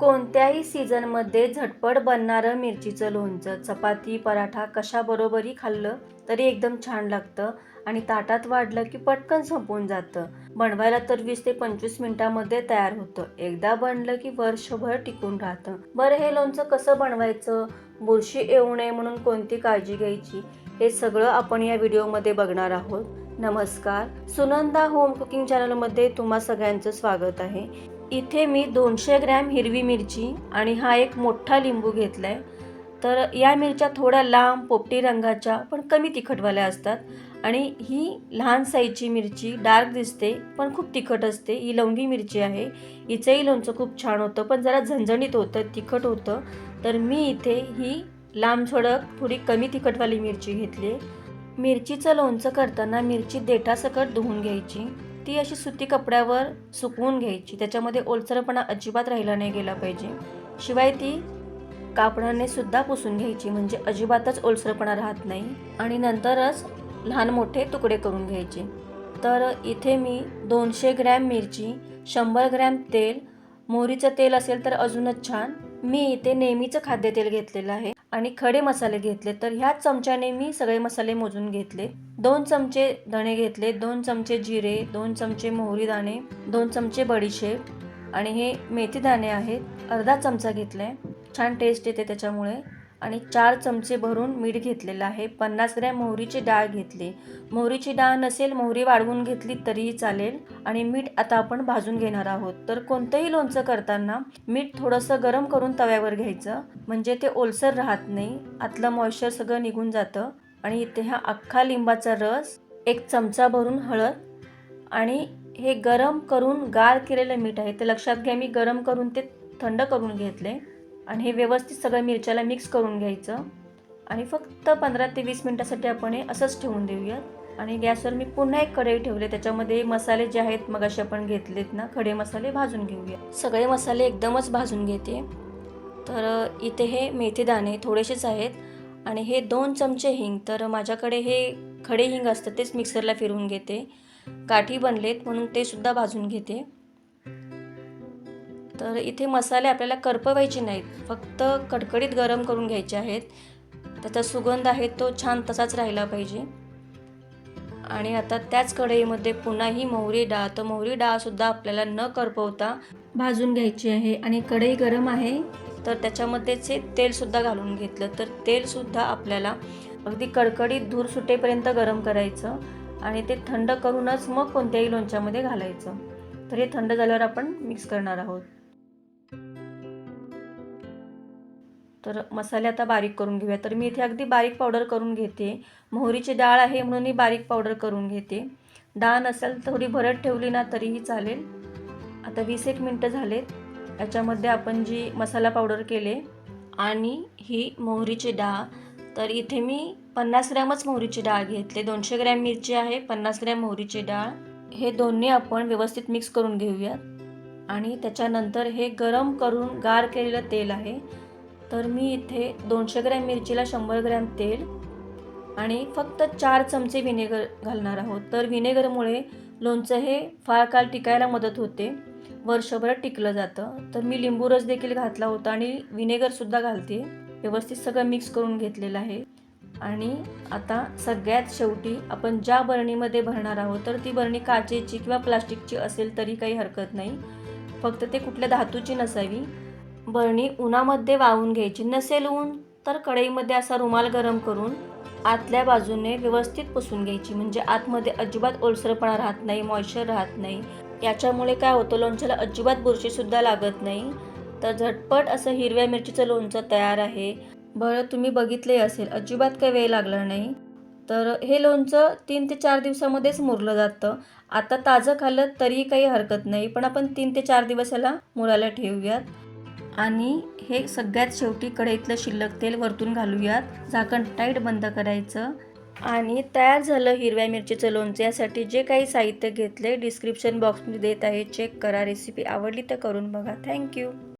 कोणत्याही सीझनमध्ये झटपट बनणारं मिरचीचं लोणचं चपाती पराठा कशाबरोबरही खाल्लं तरी एकदम छान लागतं आणि ताटात वाढलं की पटकन संपून जातं. बनवायला तर वीस ते पंचवीस मिनिटामध्ये तयार होतं. एकदा बनलं की वर्षभर टिकून राहतं. बरं हे लोणचं कसं बनवायचं? बुरशी येऊ नये म्हणून कोणती काळजी घ्यायची? हे सगळं आपण या व्हिडिओमध्ये बघणार आहोत. नमस्कार. सुनंदा होम कुकिंग चॅनलमध्ये तुम्हा सगळ्यांचं स्वागत आहे. इथे मी दोनशे ग्रॅम हिरवी मिरची आणि हा एक मोठा लिंबू घेतला आहे तर या मिरच्या थोड्या लांब पोपटी रंगाच्या पण कमी तिखटवाल्या असतात. आणि ही लहान साईजची मिरची डार्क दिसते पण खूप तिखट असते. ही लवंगी मिरची आहे. हिचंही लोणचं खूप छान होतं पण जरा झणझणीत होतं तिखट होतं. तर मी इथे ही लांब सडक थोडी कमी तिखटवाली मिरची घेतली मिरचीचं लोणचं करताना मिरची देठासकट धुवून घ्यायची. ती अशी सुती कपड्यावर सुकवून घ्यायची. त्याच्यामध्ये ओलसरपणा अजिबात राहिला नाही गेला पाहिजे. शिवाय ती कापडाने सुद्धा पुसून घ्यायची. म्हणजे अजिबातच ओलसरपणा राहत नाही. आणि नंतरच लहान मोठे तुकडे करून घ्यायचे. तर इथे मी दोनशे ग्रॅम मिरची शंभर ग्रॅम तेल मोहरीचं तेल असेल तर अजूनच छान. मी इथे नेहमीचं खाद्यतेल घेतलेलं आहे. आणि खडे मसाले घेतले. तर ह्याच चमच्याने मी सगळे मसाले मोजून घेतले. दोन चमचे धणे घेतले दोन चमचे जिरे दोन चमचे मोहरी दाणे दोन चमचे बडीशेप आणि हे मेथी दाणे आहेत. अर्धा चमचा घेतलाय. छान टेस्ट येते त्याच्यामुळे. आणि चार चमचे भरून मीठ घेतलेलं आहे. पन्नास ग्रॅम मोहरीची डाळ घेतली. मोहरीची डाळ नसेल मोहरी वाढवून घेतली तरीही चालेल. आणि मीठ आता आपण भाजून घेणार आहोत. तर कोणतंही लोणचं करताना मीठ थोडंसं गरम करून तव्यावर घ्यायचं. म्हणजे ते ओलसर राहत नाही. आतलं मॉइश्चर सगळं निघून जातं. आणि इथे हा अख्खा लिंबाचा रस एक चमचा भरून हळद आणि हे गरम करून गार केलेलं मीठ आहे. ते लक्षात घ्या मी गरम करून ते थंड करून घेतले. आणि हे व्यवस्थित सगळं मिरच्याला मिक्स करून घ्यायचं. आणि फक्त पंधरा ते वीस मिनटासाठी आपण हे असंच ठेवून देऊयात. आणि गॅसवर मी पुन्हा एक कढई ठेवले त्याच्यामध्ये मसाले जे आहेत मग असे आपण घेतलेत ना खडे मसाले भाजून घेऊया सगळे मसाले एकदमच भाजून घेते. तर इथे हे मेथी दाणे थोडेसेच आहेत. आणि हे दोन चमचे हिंग. तर माझ्याकडे हे खडे हिंग असतं तेच मिक्सरला फिरवून घेते. काठी बनलेत म्हणून ते सुद्धा भाजून घेते. तर इथे मसाले आपल्याला करपवायचे नाहीत. फक्त कडकडीत गरम करून घ्यायचे आहेत. त्याचा सुगंध आहे तो छान तसाच राहिला पाहिजे. आणि आता त्याच कढईमध्ये पुन्हा ही मोहरी डाळ. तर मोहरी डाळसुद्धा आपल्याला न करपवता भाजून घ्यायची आहे आणि कढई गरम आहे. तर त्याच्यामध्येच हे तेलसुद्धा घालून घेतलं. तर तेलसुद्धा आपल्याला अगदी कडकडीत धूर सुटेपर्यंत गरम करायचं. आणि ते थंड करूनच मग कोणत्याही लोणच्यामध्ये घालायचं. तर हे थंड झाल्यावर आपण मिक्स करणार आहोत. तर मसाले आता बारीक करून घेऊया. तर मी इथे अगदी बारीक पावडर करून घेते. मोहरीची डाळ आहे म्हणून मी बारीक पावडर करून घेते. डाळ नसेल थोडी भरत ठेवली ना तरीही चालेल. आता वीस एक मिनटं झालेत. याच्यामध्ये आपण जी मसाला पावडर केले आणि ही मोहरीची डाळ. तर इथे मी पन्नास ग्रॅमच मोहरीची डाळ घेतले. दोनशे ग्रॅम मिरची आहे पन्नास ग्रॅम मोहरीची डाळ. हे दोन्ही आपण व्यवस्थित मिक्स करून घेऊयात. आणि त्याच्यानंतर हे गरम करून गार केलेलं तेल आहे. तर मी इथे दोनशे ग्रॅम मिरचीला शंभर ग्रॅम तेल आणि फक्त चार चमचे विनेगर घालणार आहोत. तर विनेगरमुळे लोणचं हे फार काळ टिकायला मदत होते. वर्षभर टिकलं जातं. तर मी लिंबू रस देखील घातला होता आणि विनेगरसुद्धा घालते. व्यवस्थित सगळं मिक्स करून घेतलेलं आहे. आणि आता सगळ्यात शेवटी आपण ज्या बरणीमध्ये भरणार आहोत तर ती बरणी काचेची किंवा प्लास्टिकची असेल तरी काही हरकत नाही. फक्त ते कुठल्या धातूची नसावी? बरणी उन्हामध्ये वाहून घ्यायची नसेल ऊन तर कढईमध्ये असा रुमाल गरम करून आतल्या बाजूने व्यवस्थित पुसून घ्यायची. म्हणजे आतमध्ये अजिबात ओलसरपणा राहत नाही मॉइश्चर राहत नाही. याच्यामुळे काय होतं लोणच्याला अजिबात बुरशीसुद्धा लागत नाही. तर झटपट असं हिरव्या मिरचीचं लोणचं तयार आहे. बरं तुम्ही बघितले असेल अजिबात काही वेळ लागला नाही. तर हे लोणचं तीन ते चार दिवसामध्येच मुरलं जातं. आता ताजं खाल्लं तरीही काही हरकत नाही पण आपण तीन ते चार दिवस याला मुरायला ठेवूयात. आणि हे सगळ्यात शेवटी कढईतलं शिल्लक तेल वरतून घालूयात. झाकण टाईट बंद करायचं. आणि तयार झालं हिरव्या मिरचीचं लोणचं यासाठी जे काही साहित्य घेतले डिस्क्रिप्शन बॉक्समध्ये देत आहे. चेक करा रेसिपी आवडली तर करून बघा. थँक्यू.